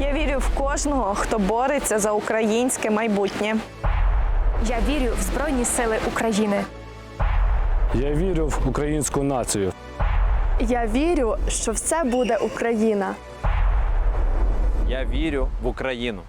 Я вірю в кожного, хто бореться за українське майбутнє. Я вірю в Збройні Сили України. Я вірю в українську націю. Я вірю, що все буде Україна. Я вірю в Україну.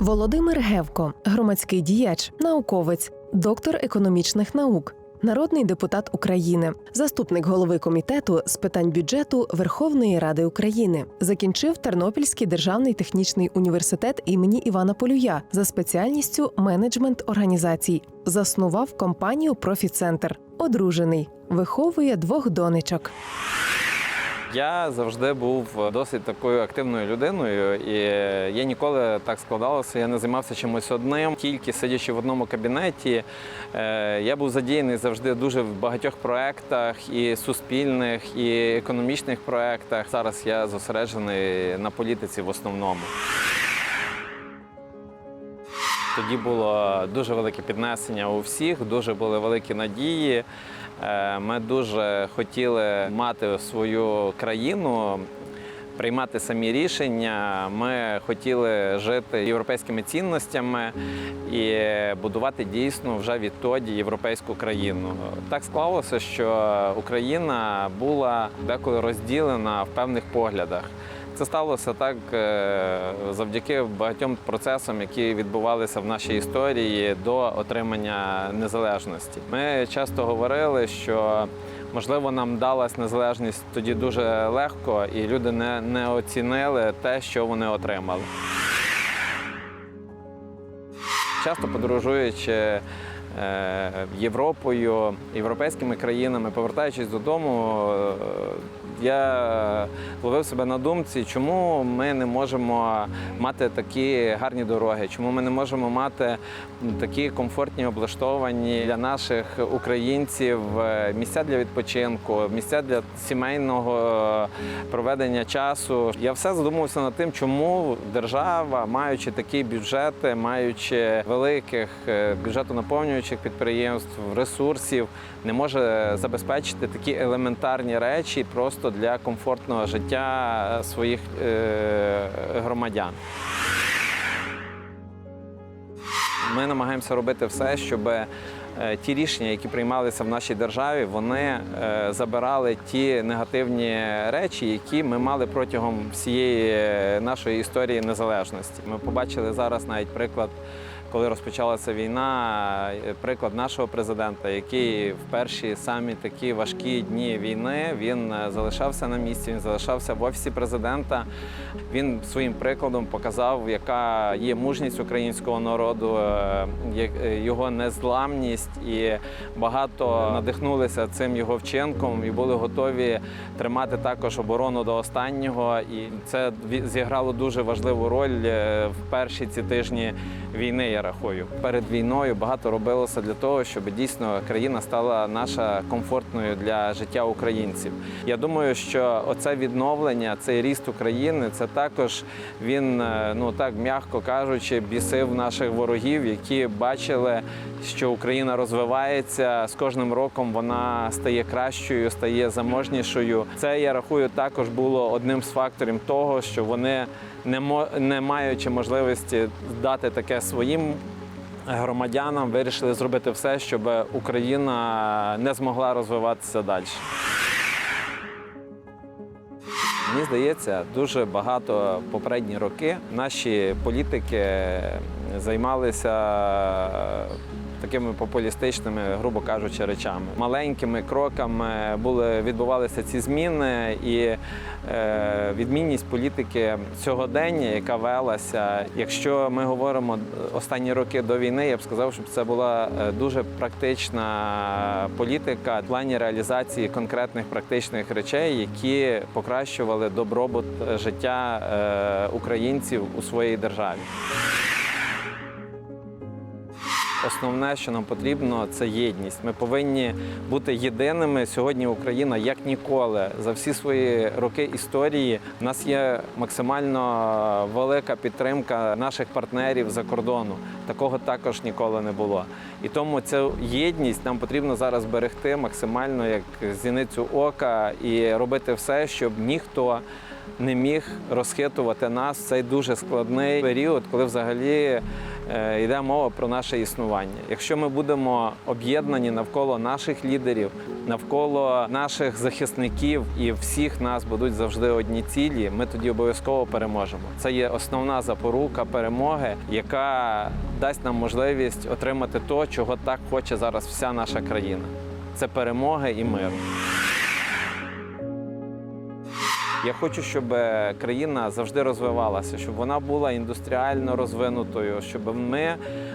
Володимир Гевко, громадський діяч, науковець, доктор економічних наук, народний депутат України, заступник голови комітету з питань бюджету Верховної Ради України. Закінчив Тернопільський державний технічний університет імені Івана Полюя за спеціальністю менеджмент організацій. Заснував компанію Профіцентр. Одружений, виховує двох донечок. Я завжди був досить такою активною людиною, і я ніколи так складалося. Я не займався чимось одним. Тільки сидячи в одному кабінеті, е, я був задіяний завжди дуже в багатьох проєктах, і суспільних, і економічних проєктах. Зараз я зосереджений на політиці в основному. Тоді було дуже велике піднесення у всіх, дуже були великі надії. Е, Ми дуже хотіли мати свою країну, приймати самі рішення. Ми хотіли жити європейськими цінностями і будувати дійсно вже відтоді європейську країну. Так склалося, що Україна була деколи розділена в певних поглядах. Це сталося так е, завдяки багатьом процесам, які відбувалися в нашій історії до отримання незалежності. Ми часто говорили, що можливо нам далась незалежність тоді дуже легко, і люди не, не оцінили те, що вони отримали. Часто подорожуючи Європою, європейськими країнами, повертаючись додому, е, я ловив себе на думці, чому ми не можемо мати такі гарні дороги, чому ми не можемо мати такі комфортні облаштовані для наших українців е, місця для відпочинку, місця для сімейного проведення часу. Я все задумувався над тим, чому держава, маючи такі бюджети, маючи великих е, бюджетонаповнюючих підприємств, ресурсів, не може забезпечити такі елементарні речі просто для комфортного життя своїх е, громадян. Ми намагаємося робити все, щоб е, ті рішення, які приймалися в нашій державі, вони е, забирали ті негативні речі, які ми мали протягом всієї е, нашої історії незалежності. Ми побачили зараз навіть приклад. Коли розпочалася війна, е, приклад нашого президента, який в перші самі такі важкі дні війни він е, залишався на місці, він залишався в офісі президента. Він своїм прикладом показав, яка є мужність українського народу, е, е, його незламність, і багато надихнулися цим його вчинком і були готові тримати також оборону до останнього. І це зіграло дуже важливу роль е, в перші ці тижні війни. Я рахую. Перед війною багато робилося для того, щоб дійсно країна стала наша комфортною для життя українців. Я думаю, що оце відновлення, цей ріст України, це також він, е, ну так м'яко кажучи, бісив наших ворогів, які бачили, що Україна розвивається з кожним роком. Вона стає кращою, стає заможнішою. Це я рахую також було одним з факторів того, що вони не не маючи можливості дати таке своїм громадянам, вирішили зробити все, щоб Україна не змогла розвиватися далі. Мені здається, дуже багато попередні роки наші політики займалися такими популістичними, грубо кажучи, речами. Маленькими кроками були відбувалися ці зміни, і е, відмінність політики сьогодення, яка велася. Якщо ми говоримо останні роки до війни, я б сказав, щоб це була е, дуже практична політика в плані реалізації конкретних практичних речей, які покращували добробут життя е, українців у своїй державі. Основне, що нам потрібно, це єдність. Ми повинні бути єдиними. Сьогодні Україна як ніколи за всі свої роки історії. У нас є максимально велика підтримка наших партнерів за кордону. Такого також ніколи не було. І тому цю єдність нам потрібно зараз берегти максимально як зіницю ока і робити все, щоб ніхто не міг розхитувати нас в цей дуже складний період, коли взагалі йде мова про наше існування. Якщо ми будемо об'єднані навколо наших лідерів, навколо наших захисників і всіх нас будуть завжди одні цілі, ми тоді обов'язково переможемо. Це є основна запорука перемоги, яка дасть нам можливість отримати то, чого так хоче зараз вся наша країна. Це перемоги і миру. Я хочу, щоб е, країна завжди розвивалася, щоб вона була індустріально розвинутою, щоб ми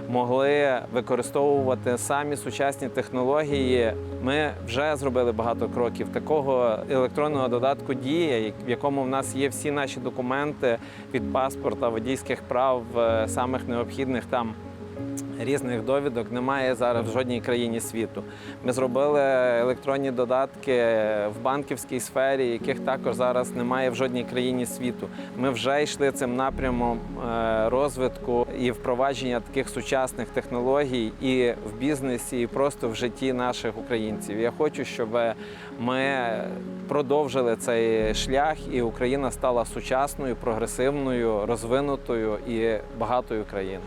могли використовувати самі сучасні технології. Ми вже зробили багато кроків. Такого електронного додатку дія, в якому в нас є всі наші документи від паспорта, водійських прав, е, самих необхідних там. Різних довідок немає зараз в жодній країні світу. Ми зробили електронні додатки в банківській сфері, яких також зараз немає в жодній країні світу. Ми вже йшли цим напрямом е, розвитку і впровадження таких сучасних технологій і в бізнесі, і просто в житті наших українців. Я хочу, щоб ми продовжили цей шлях, і Україна стала сучасною, прогресивною, розвинутою і багатою країною.